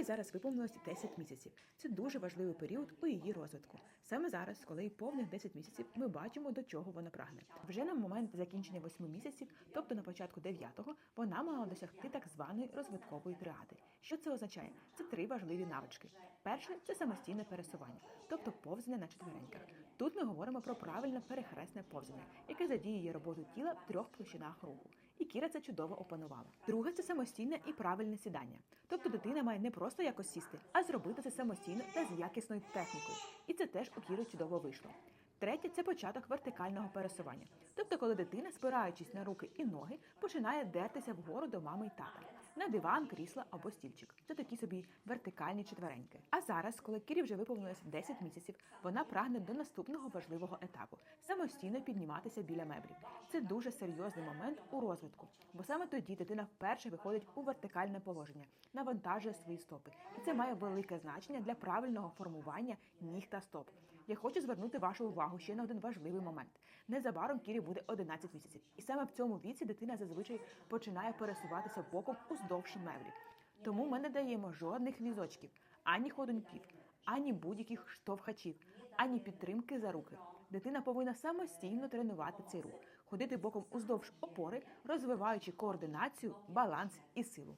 Кірі зараз виповнилось 10 місяців. Це дуже важливий період у її розвитку. Саме зараз, коли їй повних 10 місяців, ми бачимо, до чого вона прагне. Вже на момент закінчення 8 місяців, тобто на початку 9-го, вона мала досягти так званої розвиткової триади. Що це означає? Це три важливі навички. Перше це самостійне пересування, тобто повзання на четвереньках. Тут ми говоримо про правильне перехресне повзання, яке задіює роботу тіла в трьох площинах руху. І Кіра це чудово опанувала. Друге це самостійне і правильне сідання. Тобто дитина має не просто якось сісти, а зробити це самостійно та з якісною технікою. І це теж у Кіри чудово вийшло. Третє це початок вертикального пересування. Тобто, коли дитина, спираючись на руки і ноги, починає дертися вгору до мами й тата на диван, крісло або стільчик. Це такі собі вертикальні четвереньки. А зараз, коли Кірі вже виповнилось 10 місяців, вона прагне до наступного важливого етапу самостійно підніматися біля меблів. Це дуже серйозний момент у розвитку, бо саме тоді дитина вперше виходить у вертикальне положення, навантажує свої стопи, і це має велике значення для правильного формування ніг та стоп. Я хочу звернути вашу увагу ще на один важливий момент. Незабаром Кірі буде 11 місяців, і саме в цьому віці дитина зазвичай починає пересуватися боком уздовж меблів. Тому ми не даємо жодних візочків, ані ходунків, ані будь-яких штовхачів, ані підтримки за руки. Дитина повинна самостійно тренувати цей рух, ходити боком уздовж опори, розвиваючи координацію, баланс і силу.